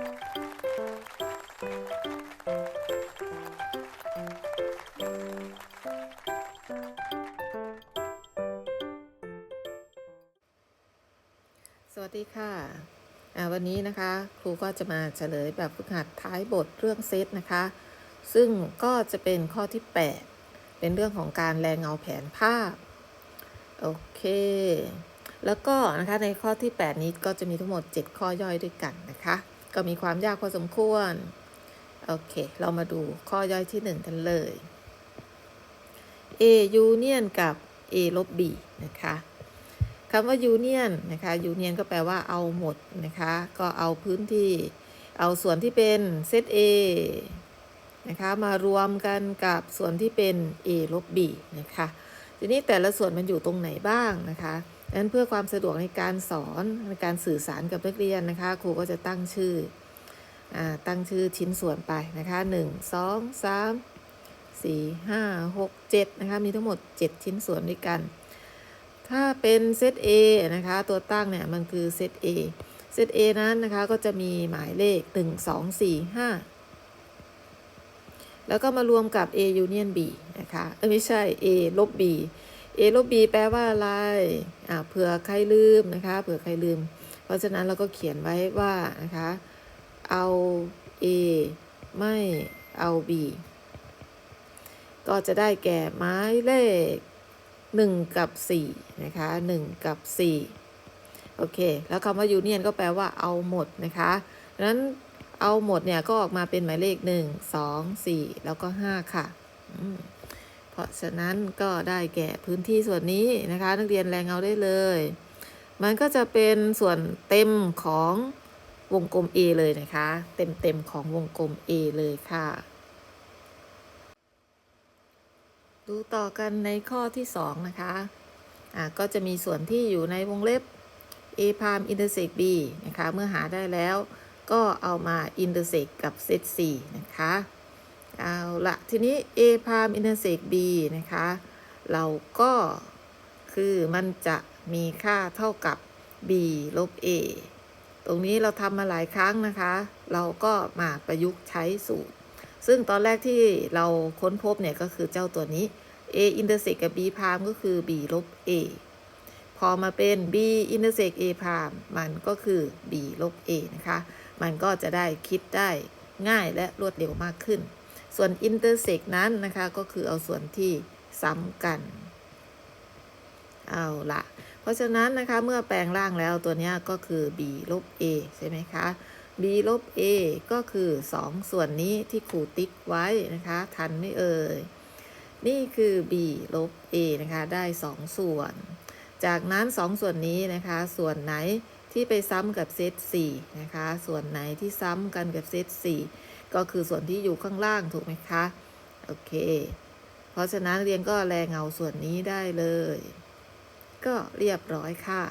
สวัสดีค่ะอ่าวันนี้นะคะครูก็จะมาเฉลยแบบฝึกหัดท้ายบทเรื่องเซตนะคะ ซึ่งก็จะเป็นข้อที่ 8 เป็นเรื่องของการแรงเงาแผนภาพ โอเค แล้วก็นะคะในข้อที่ 8 นี้ก็จะมีทั้งหมด 7 ข้อย่อยด้วยกันนะคะ ก็มีความยากพอสมควร โอเค เรามาดูข้อย่อยที่ 1 กันเลย A union กับ A ลบ B นะคะคำว่า union นะคะ union ก็แปลว่าเอาหมดนะคะ ก็เอาพื้นที่ เอาส่วนที่เป็นเซต A นะคะมารวมกันกับส่วนที่เป็น A ลบ B นะคะ ทีนี้แต่ละส่วนมันอยู่ตรงไหนบ้างนะคะ นั้นเพื่อความสะดวกในการสอนในการสื่อสารกับนักเรียนนะคะ ครูก็จะตั้งชื่ออตั้งชื่อชิ้นส่วนไปนะคะ1 2 3 4 5 6 7นะคะมีทั้งหมด 7 ชิ้นส่วนด้วยกัน ถ้าเป็นเซต A นะคะตัวตั้งเนี่ยมันคือเซต A เซต A นั้นนะคะก็จะมีหมายเลข 1 2 4 5แล้วก็มารวมกับ A union B นะคะเอไม่ใช่ A ลบ B A ลบ B แปลว่าอะไรอ่าเผื่อใครลืมนะคะ เผื่อใครลืม เพราะฉะนั้นเราก็เขียนไว้ว่านะคะ เอา A ไม่เอา B ก็จะได้แก่หมายเลข 1 กับ 4 นะคะ 1 กับ 4 โอเค แล้วคำว่า union ก็แปลว่าเอาหมดนะคะดังนั้นเอาหมดเนี่ยก็ออกมาเป็นหมายเลข 1 2 4 แล้วก็ 5 ค่ะอืม ราะฉะนั้นก็ได้แก่พื้นที่ส่วนนี้นะคะ นักเรียนแรงเอาได้เลย มันก็จะเป็นส่วนเต็มของวงกลม A เลยนะคะ เต็มเต็มๆของวงกลม A เลยค่ะ ดูต่อกันในข้อที่ 2 นะคะอะก็จะมีส่วนที่อยู่ในวงเล็บ a prime intersect b นะคะ เมื่อหาได้แล้วก็เอามา intersect กับเซต c นะคะ เอาละทีนี้ a prime intersect b นะคะ เราก็คือมันจะมีค่าเท่ากับ b ลบ a ตรงนี้เราทำมาหลายครั้งนะคะ เราก็มาประยุกต์ใช้สูตร ซึ่งตอนแรกที่เราค้นพบเนี่ยก็คือเจ้าตัวนี้ a intersect กับ b prime ก็คือ b ลบ a พอมาเป็น b intersect a prime มันก็คือ b ลบ a นะคะ มันก็จะได้คิดได้ง่ายและรวดเร็วมากขึ้น ส่วน intersect นั้นนะคะ ก็คือเอาส่วนที่ซ้ำกัน เอาละเพราะฉะนั้นนะคะเมื่อแปลงร่างแล้วตัวนี้ก็คือ b ลบ a ใช่ไหมคะ b ลบ a ก็คือ 2 ส่วนนี้ที่ครูติ๊กไว้นะคะ ทันไม่เอ่ย นี่คือ b ลบ a นะคะ ได้ 2 ส่วน จากนั้น 2 ส่วนนี้นะคะ ส่วนไหนที่ไปซ้ำกับเซต4นะคะ ส่วนไหนที่ซ้ำกันกับเซต4 ก็คือส่วนที่อยู่ข้างล่างถูกไหมคะ โอเค เพราะฉะนั้นเรียนก็แรงเงาส่วนนี้ได้เลย ก็เรียบร้อยค่ะ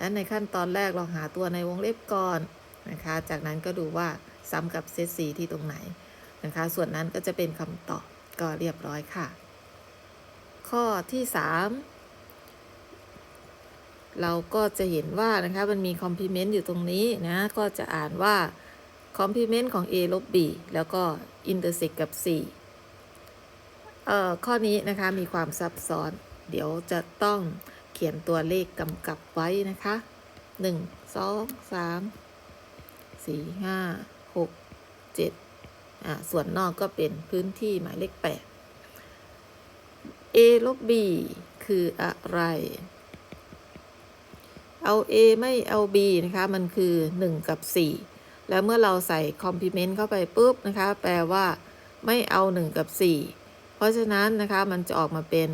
นั้นในขั้นตอนแรกเราหาตัวในวงเล็บก่อนนะคะ จากนั้นก็ดูว่าซ้ำกับเซต4ที่ตรงไหนนะคะ ส่วนนั้นก็จะเป็นคำตอบก็เรียบร้อยค่ะ ข้อที่ 3 เราก็จะเห็นว่านะคะมันมีคอมพลีเมนต์อยู่ตรงนี้นะ ก็จะอ่านว่า คอมพลีเมนต์ของ a ลบ b แล้วก็อินเตอร์เซกกับ c เอ่อข้อนี้นะคะมีความซับซ้อน เดี๋ยวจะต้องเขียนตัวเลขกำกับไว้นะคะ 1 2 3 4 5 6 7อ่าส่วนนอกก็เป็นพื้นที่หมายเลข 8 a ลบ b คืออะไร เอา a ไม่เอา b นะคะ มันคือ 1 กับ 4 แล้วเมื่อเราใส่คอมพลีเมนต์เข้าไปปุ๊บนะคะ แปลว่าไม่เอา 1 กับ 4 เพราะฉะนั้นนะคะมันจะออกมาเป็น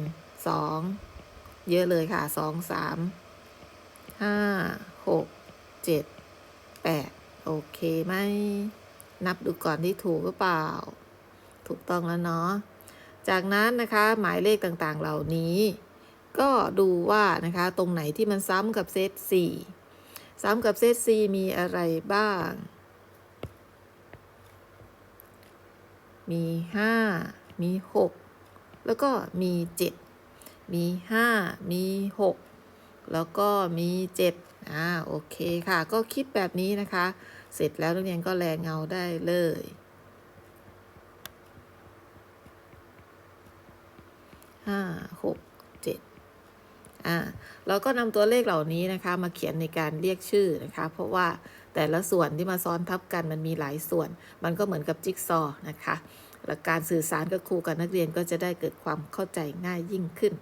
2 เยอะเลยค่ะ 2 3 5 6 7 8 โอเคไหมนับดูก่อนที่ถูกหรือเปล่า ถูกต้องแล้วเนาะ จากนั้นนะคะหมายเลขต่างๆเหล่านี้ ก็ดูว่านะคะตรงไหนที่มันซ้ำกับเซต4ซ้ำกับเซต4มีอะไรบ้าง มี 5 มี 6 แล้วก็มี 7 มี 5 มี 6 แล้วก็มี 7 อ่า โอเคค่ะ ก็คิดแบบนี้นะคะ เสร็จแล้วนักเรียนก็แลเงาได้เลยห้าหกเจ็ดอ่าเราก็นำตัวเลขเหล่านี้นะคะ มาเขียนในการเรียกชื่อนะคะ เพราะว่า แต่ละส่วนที่มาซ้อนทับกันมันมีหลายส่วน มันก็เหมือนกับจิ๊กซอว์นะคะและการสื่อสารกับครูกับนักเรียนก็จะได้เกิดความเข้าใจง่ายยิ่งขึ้น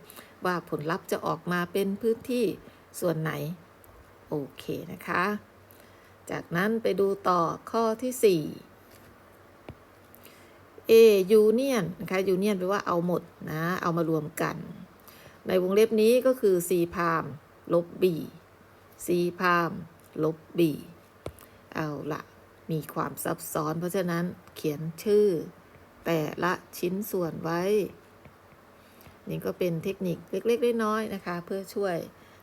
ว่าผลลัพธ์จะออกมาเป็นพื้นที่ส่วนไหน โอเคนะคะ จากนั้นไปดูต่อข้อที่ 4 A union นะคะ union แปลว่าเอาหมดนะ เอามารวมกัน ในวงเล็บนี้ก็คือ C พามลบ B C พามลบ B เอาละมีความซับซ้อน เพราะฉะนั้นเขียนชื่อ แต่ละชิ้นส่วนไว้ นี่ก็เป็นเทคนิคเล็กๆน้อยๆนะคะ เพื่อช่วย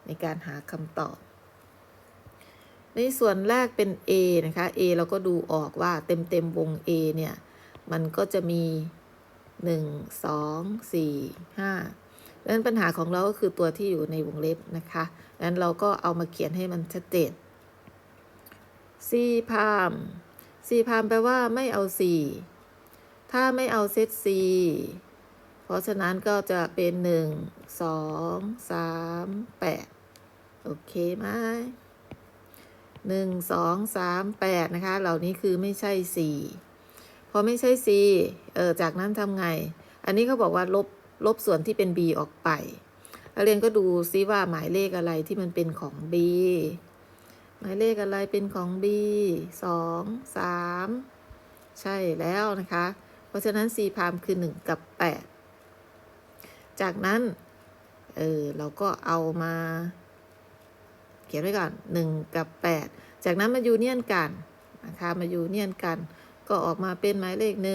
ในการหาคำตอบ ในส่วนแรกเป็น A นะคะ A เราก็ดูออกว่าเต็มๆวง A เนี่ย มันก็จะมี 1 2 4 5ดังนั้นปัญหาของเราก็คือตัวที่อยู่ในวงเล็บนะคะดังนั้นเราก็เอามาเขียนให้มันชัดเจน C พาม C พามแปลว่าไม่เอา4ถ้าไม่เอาเซต C เพราะฉะนั้นก็จะเป็น1 2 3 8โอเคไหมหนึ่งสองสามแปดนะคะ เหล่านี้คือไม่ใช่สี่พอไม่ใช่ C เออจากนั้นทำไง อันนี้เขาบอกว่าลบลบส่วนที่เป็น B ออกไปนักเรียนก็ดูซิว่าหมายเลขอะไรที่มันเป็นของ B หมายเลขอะไรเป็นของ B สองสามใช่แล้วนะคะ เพราะฉะนั้น C พามคือ 1 กับ 8 จากนั้น เออ เราก็เอามา เขียนไว้ก่อน 1 กับ 8 จากนั้นมายูเนียนกันนะคะ มายูเนียนกัน ก็ออกมาเป็นหมายเลข 1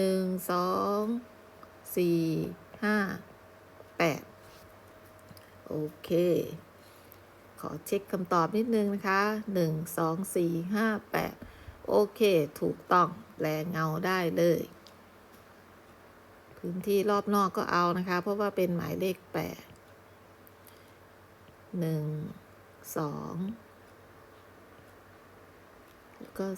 2 4 5 8 โอเค ขอเช็คคำตอบนิดนึงนะคะ 1 2 4 5 8 โอเค ถูกต้องแลเงาได้เลย พื้นที่รอบนอกก็เอานะคะ เพราะว่าเป็นหมายเลข 8 1 2 แล้วก็4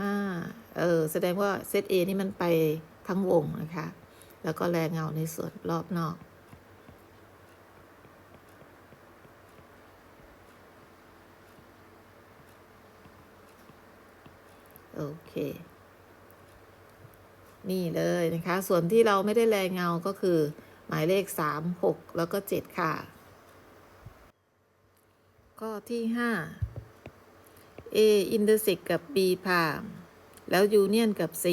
5เออ แสดงว่าเซต A นี่มันไปทั้งวงนะคะ แล้วก็แลเงาในส่วนรอบนอก โอเค นี่เลยนะคะ ส่วนที่เราไม่ได้แลเงาก็คือ หมายเลข 3 6 แล้วก็ 7 ค่ะ ข้อที่ 5 A intersect กับ B พามแล้ว union กับ C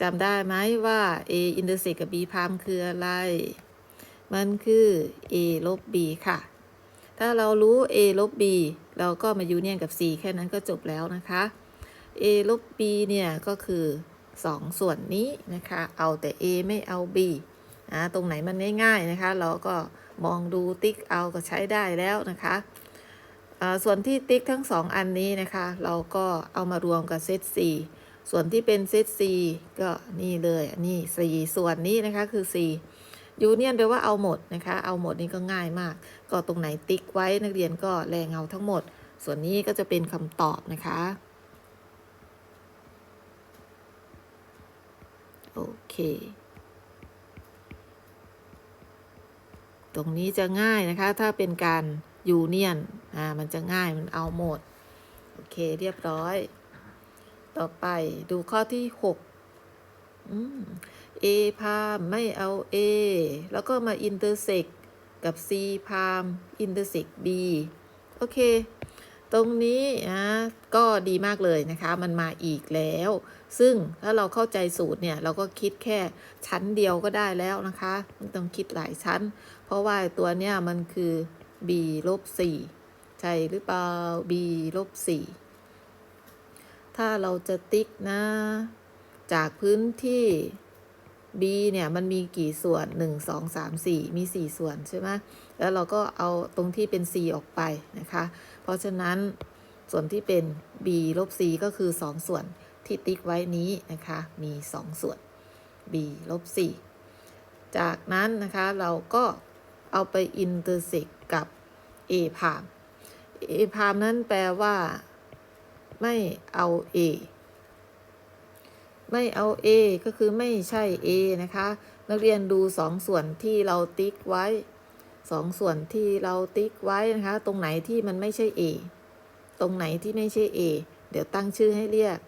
จำได้ไหมว่า A intersect กับ B พามคืออะไร มันคือ A ลบ B ค่ะ ถ้าเรารู้ A ลบ B เราก็มา union กับ C แค่นั้นก็จบแล้วนะคะ A ลบ B เนี่ยก็คือ 2 ส่วนนี้นะคะ เอาแต่ A ไม่เอา B นะตรงไหนมันง่ายๆนะคะ เราก็มองดูติ๊กเอาก็ใช้ได้แล้วนะคะอ่าส่วนที่ติ๊กทั้ง 2 อันนี้นะคะ เราก็เอามารวมกับเซต C ส่วนที่เป็นเซต C ก็นี่เลยนี่4ส่วนนี้นะคะคือ C ยูเนียนแปลว่าเอาหมดนะคะ เอาหมดนี่ก็ง่ายมาก ก็ตรงไหนติ๊กไว้นักเรียนก็แลเงาทั้งหมด ส่วนนี้ก็จะเป็นคำตอบนะคะ โอเค ตรงนี้จะง่ายนะคะ ถ้าเป็นการยูเนียนอ่ามันจะง่ายมันเอาหมด โอเคเรียบร้อย ต่อไปดูข้อที่6อืม A พามไม่เอา A แล้วก็มา intersect กับ C พาม intersect B โอเค ตรงนี้นะก็ดีมากเลยนะคะ มันมาอีกแล้ว ซึ่งถ้าเราเข้าใจสูตรเนี่ยเราก็คิดแค่ชั้นเดียวก็ได้แล้วนะคะไม่ต้องคิดหลายชั้น เพราะว่าตัวเนี้ยมันคือ b ลบ4ใช่หรือเปล่า b ลบ4ถ้าเราจะติ๊กนะ จากพื้นที่ b เนี่ยมันมีกี่ส่วน 1 2 3 4 มี 4 ส่วนใช่ไหมแล้วเราก็เอาตรงที่เป็น c ออกไปนะคะ เพราะฉะนั้นส่วนที่เป็น b ลบ c ก็คือ 2 ส่วนที่ติ๊กไว้นี้นะคะ มี 2 ส่วน b ลบ4จากนั้นนะคะเราก็เอาไป intersect กับ a พาม A พามนั้นแปลว่า ไม่เอา A ไม่เอา A ก็คือไม่ใช่ A นะคะ นักเรียนดูสองส่วนที่เราติ๊กไว้สองส่วนที่เราติ๊กไว้นะคะ ตรงไหนที่มันไม่ใช่ A ตรงไหนที่ไม่ใช่ A เดี๋ยวตั้งชื่อให้เรียก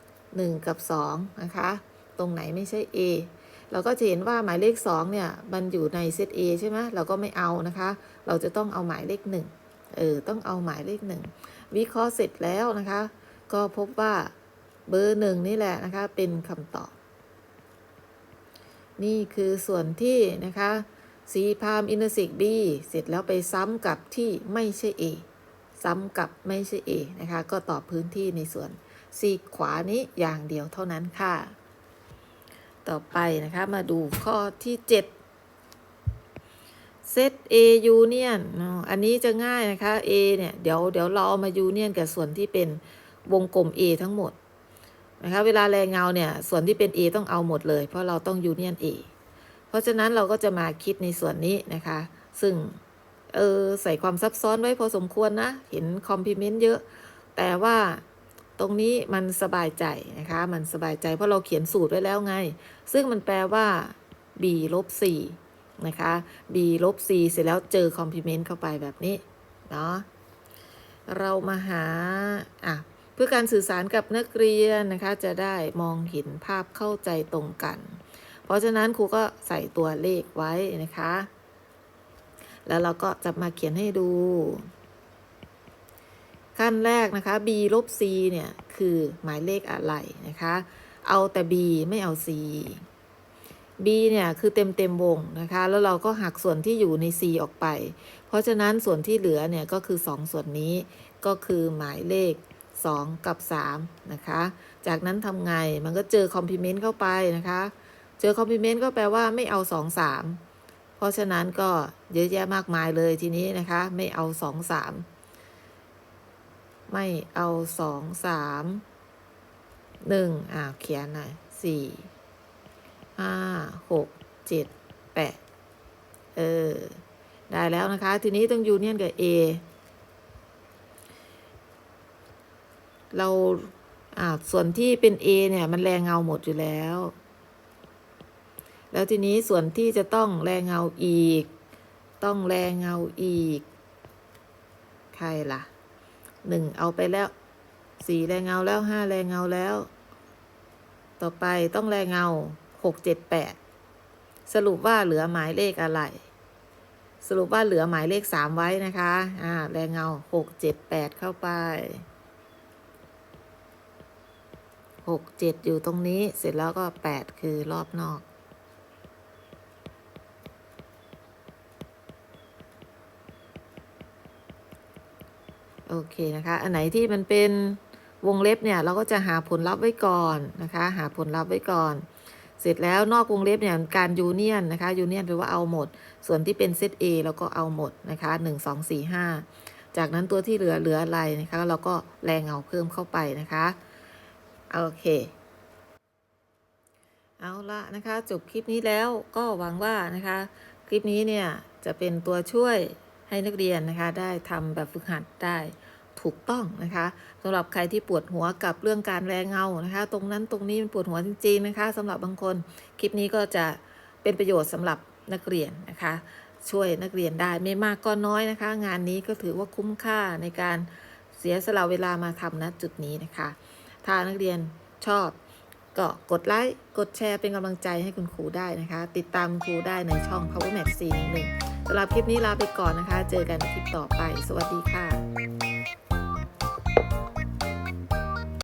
1 กับ 2 นะคะ ตรงไหนไม่ใช่ A เราก็จะเห็นว่าหมายเลข 2 เนี่ย มันอยู่ในเซต A ใช่ไหมเราก็ไม่เอานะคะ เราจะต้องเอาหมายเลข 1 เออ ต้องเอาหมายเลข 1 วิเคราะห์เสร็จแล้วนะคะ ก็พบว่า เบอร์หนึ่งนี่แหละนะคะเป็นคำตอบ นี่คือส่วนที่นะคะ C พามอินเตอร์สิก B เสร็จแล้วไปซ้ำกับที่ไม่ใช่ A ซ้ำกับไม่ใช่ A นะคะ ก็ตอบพื้นที่ในส่วน C ขวานี้อย่างเดียวเท่านั้นค่ะ ต่อไปนะคะมาดูข้อที่ 7เซต A union อันนี้จะง่ายนะคะ A เนี่ย เดี๋ยวเดี๋ยวเราเอามา union กับส่วนที่เป็นวงกลม A ทั้งหมด นะคะเวลาแรงเงาเนี่ยส่วนที่เป็น A ต้องเอาหมดเลย เพราะเราต้อง union A เพราะฉะนั้นเราก็จะมาคิดในส่วนนี้นะคะ ซึ่งเออใส่ความซับซ้อนไว้พอสมควรนะ เห็นคอมพ l เมนต์เยอะ แต่ว่าตรงนี้มันสบายใจนะคะ มันสบายใจเพราะเราเขียนสูตรไว้แล้วไง ซึ่งมันแปลว่า b ลบ4นะคะ b ลบ4เสร็จแล้วเจอคอมพ l เมนต์เข้าไปแบบนี้ เนาะเรามาหา อะ เพื่อการสื่อสารกับนักเรียนนะคะจะได้มองเห็นภาพเข้าใจตรงกัน เพราะฉะนั้นครูก็ใส่ตัวเลขไว้นะคะ แล้วเราก็จะมาเขียนให้ดู ขั้นแรกนะคะ b ลบ c เนี่ยคือหมายเลขอะไรนะคะ เอาแต่ b ไม่เอา c b เนี่ยคือเต็มเต็มวงนะคะ แล้วเราก็หักส่วนที่อยู่ใน c ออกไป เพราะฉะนั้นส่วนที่เหลือเนี่ยก็คือ 2 ส่วนนี้ก็คือหมายเลข 2 กับ 3 นะคะ จากนั้นทำไง มันก็เจอคอมพ l เมนต์เข้าไปนะคะ เจอคอมพ l เมนต์ก็แปลว่าไม่เอา 2 3 เพราะฉะนั้นก็เยอะแยะมากมายเลยทีนี้นะคะ ไม่เอา 2 3 ไม่เอาสองสามหนึ่งอ่าเขียนหน่อยสี่ห้าหกเจ็ดแปดเออ ได้แล้วนะคะ ทีนี้ต้องยูเนียนกับ A เราอ่าส่วนที่เป็น A เนี่ย มันแรงเงาหมดอยู่แล้ว แล้วทีนี้ส่วนที่จะต้องแรงเงาอีก ต้องแรงเงาอีก ใครล่ะหนึ่งเอาไปแล้วสี่แรงเงาแล้วห้าแรงเงาแล้ว ต่อไปต้องแรงเงาหกเจ็ดแปดสรุปว่าเหลือหมายเลขอะไร สรุปว่าเหลือหมายเลขสามไว้นะคะ อ่า แรงเงาหกเจ็ดแปดเข้าไป หกเจ็ดอยู่ตรงนี้เสร็จแล้วก็แปดคือรอบนอก โอเคนะคะ อันไหนที่มันเป็นวงเล็บเนี่ย เราก็จะหาผลลัพธ์ไว้ก่อนนะคะ หาผลลัพธ์ไว้ก่อน เสร็จแล้วนอกวงเล็บเนี่ยการยูเนียนนะคะยูเนียนแปลว่าเอาหมด ส่วนที่เป็นเซต A เราก็เอาหมดนะคะ1 2 4 5จากนั้นตัวที่เหลือเหลืออะไรนะคะ เราก็แรงเงาเพิ่มเข้าไปนะคะ โอเค เอาละนะคะจบคลิปนี้แล้วก็หวังว่านะคะ คลิปนี้เนี่ยจะเป็นตัวช่วยให้นักเรียนนะคะ ได้ทำแบบฝึกหัดได้ถูกต้องนะคะสำหรับใครที่ปวดหัวกับเรื่องการแรงเงานะคะ ตรงนั้นตรงนี้มันปวดหัวจริงๆนะคะสำหรับบางคนคลิปนี้ก็จะเป็นประโยชน์สำหรับนักเรียนนะคะ ช่วยนักเรียนได้ไม่มากก็น้อยนะคะ งานนี้ก็ถือว่าคุ้มค่าในการเสียสละเวลามาทำณจุดนี้นะคะ ถ้านักเรียนชอบ ก็กดไลค์ กดแชร์เป็นกำลังใจให้คุณครูได้นะคะ ติดตามครูได้ในช่อง Power Max 411สำหรับคลิปนี้ลาไปก่อนนะคะ เจอกันคลิปต่อไป สวัสดีค่ะ